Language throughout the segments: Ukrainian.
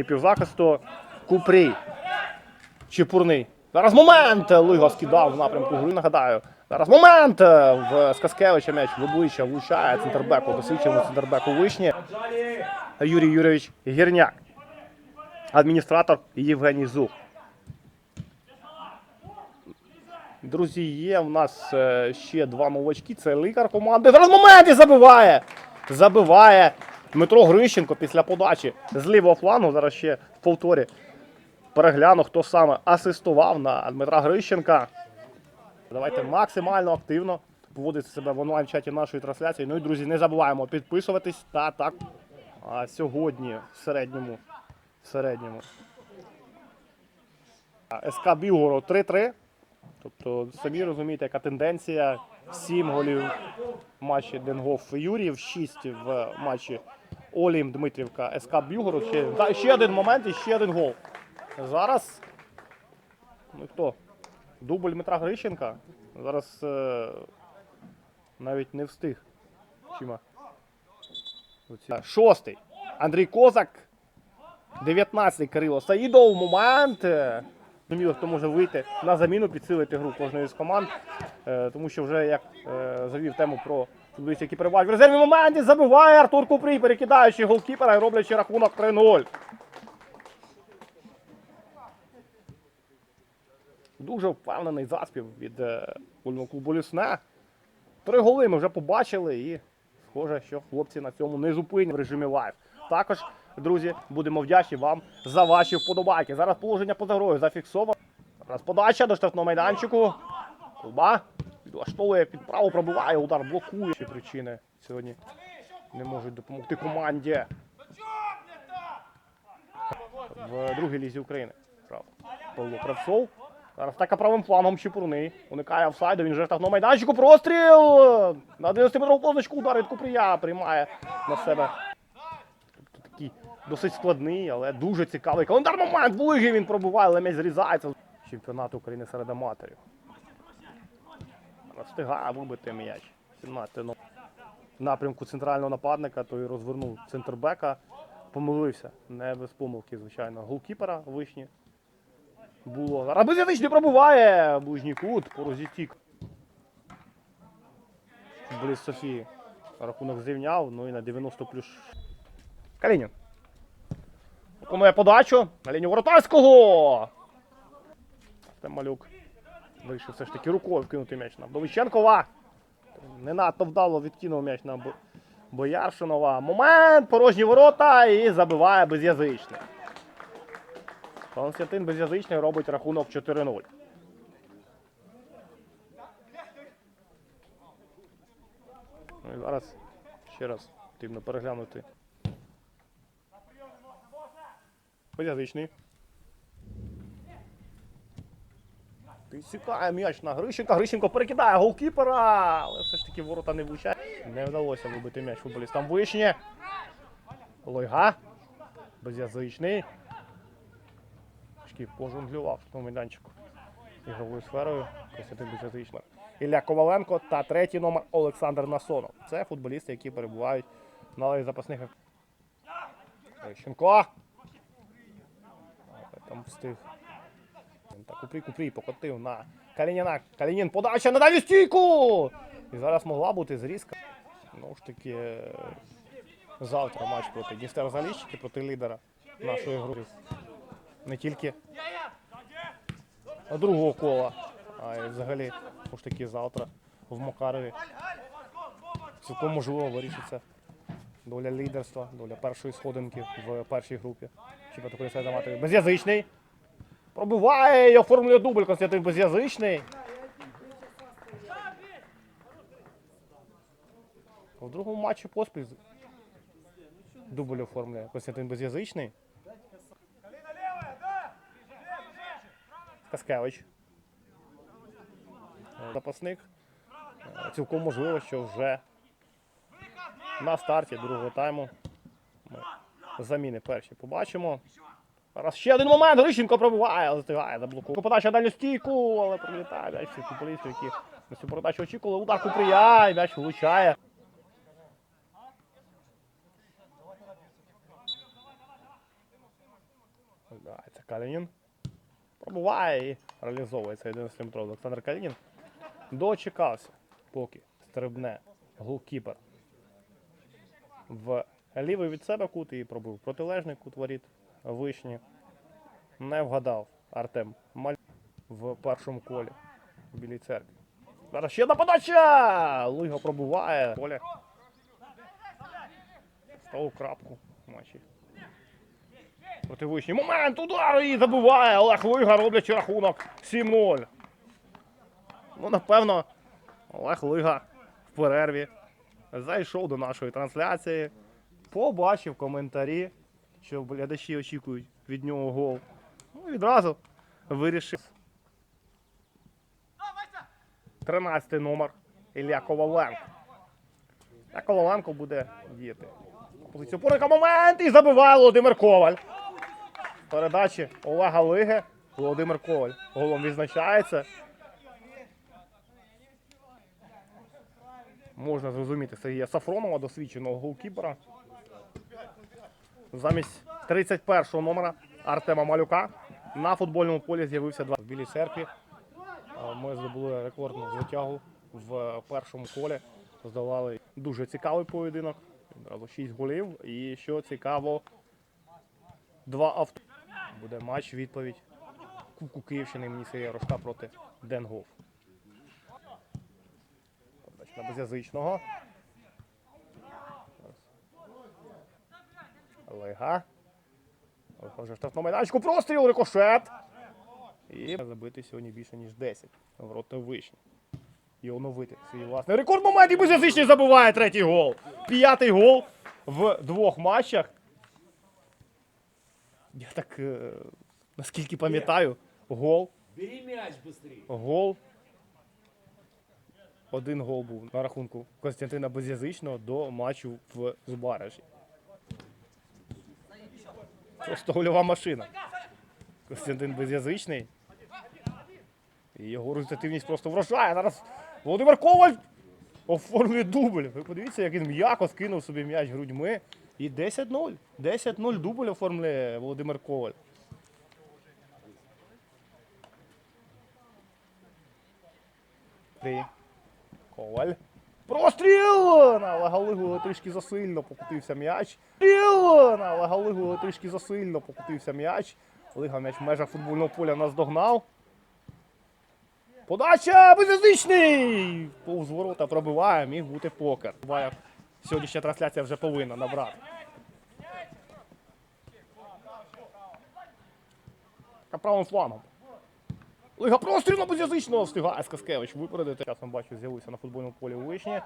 центрі півзахисту. Купрій. Чепурний. Зараз момент! Лига скидав в напрямку гри, нагадаю. Зараз момент! В Сказкевича м'яч в обличчя влучає центрбеку, досвідченому центрбеку вишні. Юрій Юрійович Гірняк. Адміністратор Євгеній Зух. Друзі, є в нас е, ще два новачки. Це лікар команди. Зараз момент і забиває! Забиває Дмитро Грищенко після подачі з лівого флангу. Зараз ще в повторі перегляну, хто саме асистував на Дмитра Грищенка. Давайте максимально активно поводити себе в онлайн-чаті нашої трансляції. Ну і друзі, не забуваємо підписуватись та так. А сьогодні в середньому. В середньому. СК Білгород 3-3. Тобто, самі розумієте, яка тенденція. 7 голів в матчі Денгоф Юріїв, 6 в матчі Олім Дмитрівка, СК Білгород. Ще, та, ще один момент і ще один гол. Зараз. Ну хто? Дубль Дмитра Грищенка. Зараз е, навіть не встиг. Чима. Шостий. Андрій Козак. 19-й Кирило Саїдов. Момент. Е, Зрозуміло, хто може вийти на заміну, підсилити гру кожної з команд. Е, тому що вже як е, завів тему про футболістів, які перебувають в резерві моменті, забиває Артур Купрій, перекидаючи голкіпера і роблячи рахунок 3-0. Дуже впевнений заспів від е, футбольного клубу Лісне. Три голи ми вже побачили і схоже, що хлопці на цьому не зупинять в режимі лайв. Також, друзі, будемо вдячні вам за ваші вподобайки. Зараз положення поза грою зафіксовано. Зараз подача до штрафного майданчику. Куба підлаштовує під право, пробиває, удар блокує. Ці причини сьогодні не можуть допомогти команді в другій лізі України. Павло Кравцов. Зараз така правим флангом Чепурний. Уникає офсайду, він вже в майданчику. Простріл! На 11-метрову позначку удар від Купрія приймає на себе. Досить складний, але дуже цікавий календар момент. В лиги він пробуває, але м'яч зрізається. Чемпіонат України серед аматорів. Встигає вибити м'яч. 17 номер. В напрямку центрального нападника, той розвернув центрбека. Помилився. Не без помилки, звичайно. Голкіпера вишні. Було. Зараз Безятич не пробуває. Ближній кут, порозітік. Близ Софії. Рахунок зрівняв, ну і на 90 плюс. Калінін. Виконує подачу на лінію Воротарського. Артем Малюк. Вирішив все ж таки рукою вкинути м'яч на Вдовиченкова. Не надто вдало відкинув м'яч на Бояршинова. Момент, порожні ворота і забиває без'язичний. Константин Безязичний робить рахунок 4-0. Ну і зараз ще раз потрібно переглянути. Безязичний. Підсікає м'яч на Грищенка. Грищенко перекидає голкіпера, але все ж таки ворота не влучає. Не вдалося вибити м'яч футболістам вишні. Лойга. Безязичний. Трішки пожонглював в тому майданчику ігровою сферою. Костянтин Безязичний. Ілля Коваленко та третій номер Олександр Насонов. Це футболісти, які перебувають на лаві запасних. Грищенко. Там встиг. Він Так, покотив на Калініна. Калінін подача на дальню стійку! І зараз могла бути зрізка. Ну ж таки, завтра матч проти Дністер Заліщики, проти лідера нашої групи. Не тільки другого кола, а й взагалі ну ж таки завтра в Макарові. Цілком можливо вирішиться доля лідерства, доля першої сходинки в першій групі. України серед аматорів. Безязичний. Пробиває і оформлює дубль Константин Безязичний. В другому матчі поспіль дубль оформлює Константин Безязичний. Каскевич. Е, Запасник. Е, Цілком можливо, що вже на старті другого тайму ми заміни перші побачимо. Зараз ще один момент. Грищенко пробиває, але встигає заблокує. Подача дальню стійку, але прилітає м'яч всіх футболістів, які на цю передачу очікували. Удар Купрія, м'яч влучає. Грається Калінін. Пробуває і реалізовується 11 метров Олександр Калінін. Дочекався, поки стрибне голкіпер в лівий від себе кут і пробив протилежний кут воріт вишні. Не вгадав Артем Маль в першому колі в Білій церкві. Зараз ще одна подача! Лига пробуває. Поле. Став крапку в матчі. Проти вишні. Момент! Удар! І забиває! Олег Лига роблячи рахунок 7-0. Ну, напевно, Олег Лига в перерві зайшов до нашої трансляції, побачив коментарі, що глядачі очікують від нього гол. Ну, відразу вирішив. 13 номер Ілля Коваленко. А Коваленко буде діяти. Позицію опорника момент і забиває Володимир Коваль. Передачі Олега Лиги. Володимир Коваль. Голом відзначається. Можна зрозуміти Сергія Сафронова, досвідченого голкіпера. Замість 31-го номера Артема Малюка на футбольному полі з'явився два в білій церкві. Ми здобули рекордну звитягу в першому колі. Здавали дуже цікавий поєдинок. Одразу 6 голів. І що цікаво, два авто. Буде матч відповідь Кубку Київщини імені Сергія Рожка проти Денгоф. Подача на безязичного. Лега. Лега вже в штрафному майданчику. Простріл, рикошет. І забити сьогодні більше, ніж 10. Ворота вишні. І оновити свій власний рекорд момент і безязичний забиває третій гол. П'ятий гол в двох матчах. Я так, е, наскільки пам'ятаю, гол Бери мяч быстрее. Гол. Один гол був на рахунку Костянтина Безязичного до матчу в Збаражі. Просто гольова машина. Костянтин Безязичний. І його результативність просто вражає. Зараз Володимир Коваль оформлює дубль. Ви подивіться, як він м'яко скинув собі м'яч грудьми. І 10-0. 10-0 дубль оформлює Володимир Коваль. Три. Коваль. Простріл! На Лагалигу трішки засильно покотився м'яч. Стріл! На Лагалигу трішки засильно покотився м'яч. Лига м'яч в межах футбольного поля наздогнав. Подача! Безязичний! Повз ворота пробиває, міг бути покер. Буває, Сьогоднішня трансляція вже повинна набрати. А правим флангом. Лига простріл на безязичного встигає Скаскевич випередити. Часом бачу, з'явився на футбольному полі у вишні.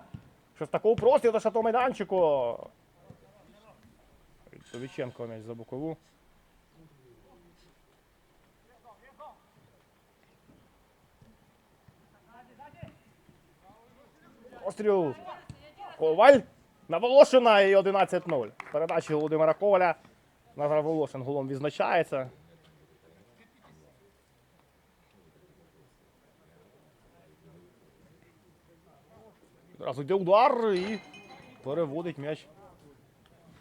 Що з такого прострілу шато майданчику. Совіченко м'яч за бокову. Постріл. Коваль. На Волошина і 11-0. Передача Володимира Коваля. Назар Волошин голом відзначається. Одразу йде удар і переводить м'яч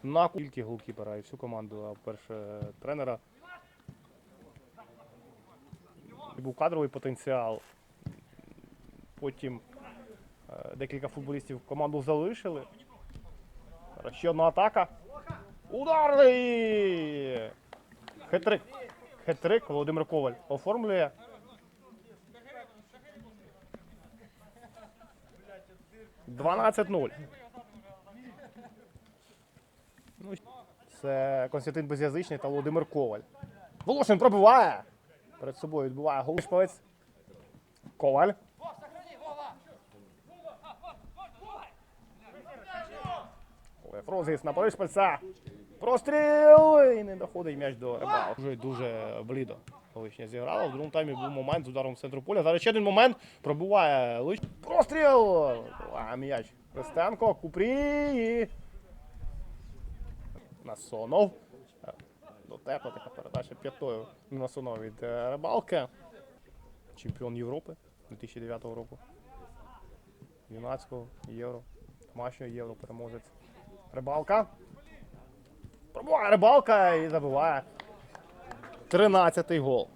на тільки голкіпера і всю команду, а перше тренера. І був кадровий потенціал. Потім е, декілька футболістів команду залишили. Ще одна атака. Удар! Хетрик. Хетрик Володимир Коваль оформлює. Дванадцять нуль. Ну, це Константин Безязичний та Володимир Коваль. Волошин пробиває. Перед собою відбуває гол. Шпалець. Коваль. Лев розгіз на Паришпальця. Простріл! І не доходить м'яч до рибалки. Дуже дуже блідо. Колишня зіграла. В другому таймі був момент з ударом в центру поля. Зараз ще один момент. Пробуває лиш. Простріл! А м'яч. Костенко, Купрі. Насонов. Дотепла така передача п'ятою Насонов від е, рибалки. Чемпіон Європи 2009 року. Юнацького євро. Домашнього євро переможець. Рибалка. Пробуває рибалка і забиває. 13-й гол.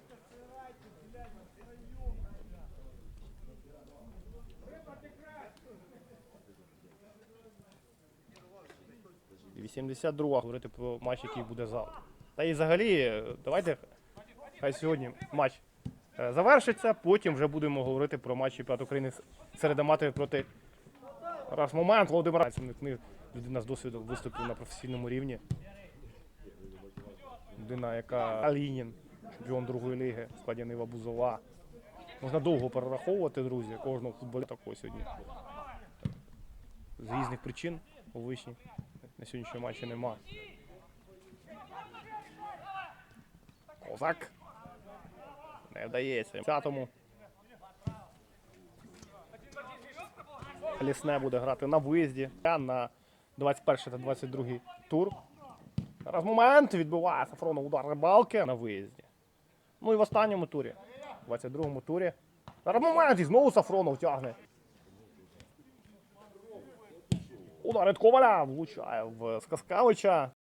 І 82 говорити про матч, який буде завтра. Та і взагалі, давайте хай сьогодні матч е, завершиться, потім вже будемо говорити про матч чемпіонату України серед аматорів проти раз момент Володимира. Людина з досвідом виступив на професійному рівні. Людина, яка Алінін, чемпіон другої ліги, складі Бузова. Можна довго перераховувати, друзі, кожного футболіста такого сьогодні. З різних причин у вишні на сьогоднішньому матчі нема. Козак. Не вдається. 10-му. Лісне буде грати на виїзді на 21 та 22 тур. Зараз момент відбиває Сафронов удар рибалки на виїзді. Ну і в останньому турі, 22-му турі. Зараз момент і знову Сафронов тягне. Удар від Коваля влучає в Сказкавича.